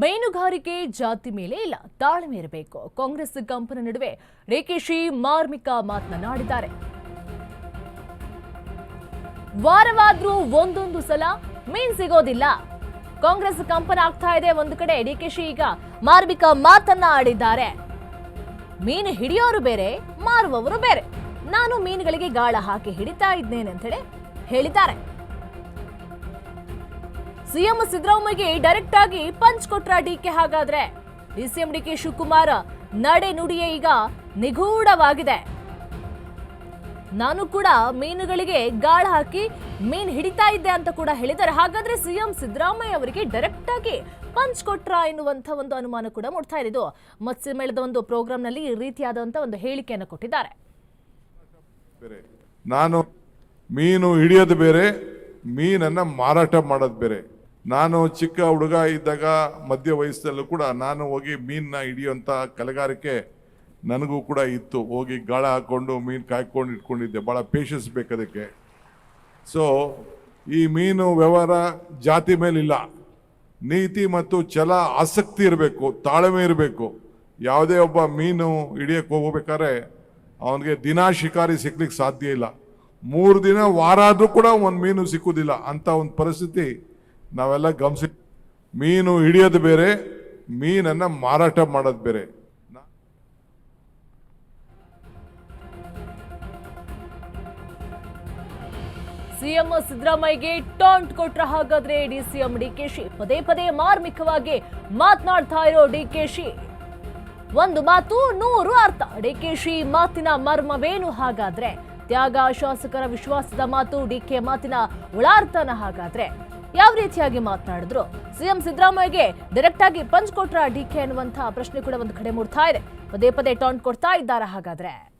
ಮೀನುಗಾರಿಕೆ ಜಾತಿ ಮೇಲೆ ಇಲ್ಲ, ತಾಳ್ಮೆ ಇರಬೇಕು. ಕಾಂಗ್ರೆಸ್ ಕಂಪನ ನಡುವೆ ರೇಕೇಶಿ ಮಾರ್ಮಿಕ ಮಾತನಾಡಿದ್ದಾರೆ. ವಾರವಾದ್ರೂ ಒಂದೊಂದು ಸಲ ಮೀನ್ ಸಿಗೋದಿಲ್ಲ. ಕಾಂಗ್ರೆಸ್ ಕಂಪನ ಆಗ್ತಾ ಇದೆ ಒಂದು ಕಡೆ ಡಿಕೆಶಿ ಈಗ ಮಾರ್ಮಿಕ ಮಾತನ್ನ ಆಡಿದ್ದಾರೆ ಮೀನು ಹಿಡಿಯೋರು ಬೇರೆ, ಮಾರುವವರು ಬೇರೆ. ನಾನು ಮೀನುಗಳಿಗೆ ಗಾಳ ಹಾಕಿ ಹಿಡಿತಾ ಇದ್ದೇನೆ ಅಂತ ಹೇಳಿ ಹೇಳಿದ್ದಾರೆ. ಸಿಎಂ ಸಿದ್ದರಾಮಯ್ಯಗೆ ಡೈರೆಕ್ಟ್ ಆಗಿ ಪಂಚ್ ಕೊಟ್ರ ಡಿಕೆ ಹಾಗಾದ್ರೆ. ಡಿಸಿಎಂ ಡಿಕೆ ಶಿವಕುಮಾರ್ ನಡೆ ನುಡಿಯೇ ಈಗ ನಿಗೂಢವಾಗಿದೆ. ನಾನು ಕೂಡ ಮೀನುಗಳಿಗೆ ಗಾಳ ಹಾಕಿ ಮೀನ್ ಹಿಡಿತಾ ಇದ್ದೆ ಅಂತ ಕೂಡ ಹೇಳಿದ್ದಾರೆ. ಹಾಗಾದ್ರೆ ಸಿಎಂ ಸಿದ್ದರಾಮಯ್ಯ ಅವರಿಗೆ ಡೈರೆಕ್ಟ್ ಆಗಿ ಪಂಚ್ ಕೊಟ್ರ ಎನ್ನುವಂತ ಒಂದು ಅನುಮಾನ ಕೂಡ ಮೂಡ್ತಾ ಇದೆ ಇದು ಮತ್ಸ್ಯ ಮೇಳದ ಒಂದು ಪ್ರೋಗ್ರಾಂನಲ್ಲಿ ಈ ರೀತಿಯಾದಂತ ಒಂದು ಹೇಳಿಕೆಯನ್ನು ಕೊಟ್ಟಿದ್ದಾರೆ. ನಾನು ಮೀನು ಹಿಡಿಯೋದು ಬೇರೆ, ಮೀನನ್ನ ಮಾರಾಟ ಮಾಡೋದು ಬೇರೆ. ನಾನು ಚಿಕ್ಕ ಹುಡುಗ ಇದ್ದಾಗ ಮಧ್ಯ ವಯಸ್ಸಲ್ಲೂ ಕೂಡ ನಾನು ಹೋಗಿ ಮೀನನ್ನ ಹಿಡಿಯುವಂಥ ಕಲೆಗಾರಿಕೆ ನನಗೂ ಕೂಡ ಇತ್ತು. ಹೋಗಿ ಗಾಳ ಹಾಕ್ಕೊಂಡು ಮೀನು ಕಾಯ್ಕೊಂಡು ಇಟ್ಕೊಂಡಿದ್ದೆ. ಭಾಳ ಪೇಷನ್ಸ್ ಬೇಕು ಅದಕ್ಕೆ. ಸೊ ಈ ಮೀನು ವ್ಯವಹಾರ ಜಾತಿ ಮೇಲಿಲ್ಲ. ನೀತಿ ಮತ್ತು ಛಲ ಆಸಕ್ತಿ ಇರಬೇಕು, ತಾಳ್ಮೆ ಇರಬೇಕು. ಯಾವುದೇ ಒಬ್ಬ ಮೀನು ಹಿಡಿಯಕ್ಕೆ ಹೋಗ್ಬೇಕಾದ್ರೆ ಅವನಿಗೆ ದಿನ ಶಿಕಾರಿ ಸಿಗ್ಲಿಕ್ಕೆ ಸಾಧ್ಯ ಇಲ್ಲ. ಮೂರು ದಿನ ವಾರ ಆದರೂ ಕೂಡ ಒಂದು ಮೀನು ಸಿಕ್ಕುವುದಿಲ್ಲ ಅಂತ ಒಂದು ಪರಿಸ್ಥಿತಿ ನಾವೆಲ್ಲ ಗಮನಿಸಿ, ಮೀನು ಹಿಡಿಯೋದು ಬೇರೆ, ಮೀನನ್ನ ಮಾರಾಟ ಮಾಡೋದು ಬೇರೆ. ಸಿಎಂ ಸಿದ್ದರಾಮಯ್ಯಗೆ ಟಾಂಟ್ ಕೊಟ್ರ ಹಾಗಾದ್ರೆ ಡಿ ಸಿಎಂ ಡಿಕೆಶಿ ಪದೇ ಪದೇ ಮಾರ್ಮಿಕವಾಗಿ ಮಾತನಾಡ್ತಾ ಇರೋ ಡಿಕೆಶಿ ಒಂದು ಮಾತು, ನೂರು ಅರ್ಥ. ಡಿಕೆಶಿ ಮಾತಿನ ಮರ್ಮವೇನು ಹಾಗಾದ್ರೆ? ತ್ಯಾಗ, ಶಾಸಕರ ವಿಶ್ವಾಸದ ಮಾತು ಡಿಕೆ ಮಾತಿನ ಒಳಾರ್ಥನ ಹಾಗಾದ್ರೆ? ಯಾವ ರೀತಿಯಾಗಿ ಮಾತನಾಡಿದ್ರು? ಸಿಎಂ ಸಿದ್ದರಾಮಯ್ಯಗೆ ಡೈರೆಕ್ಟ್ ಆಗಿ ಪಂಚ್ ಕೊಟ್ರ ಡಿಕೆ ಅನ್ನುವಂತಹ ಪ್ರಶ್ನೆ ಕೂಡ ಒಂದು ಕಡೆ ಮೂಡ್ತಾ ಇದೆ. ಪದೇ ಪದೇ ಟಾಂಟ್ ಕೊಡ್ತಾ ಇದ್ದಾರೆ ಹಾಗಾದ್ರೆ?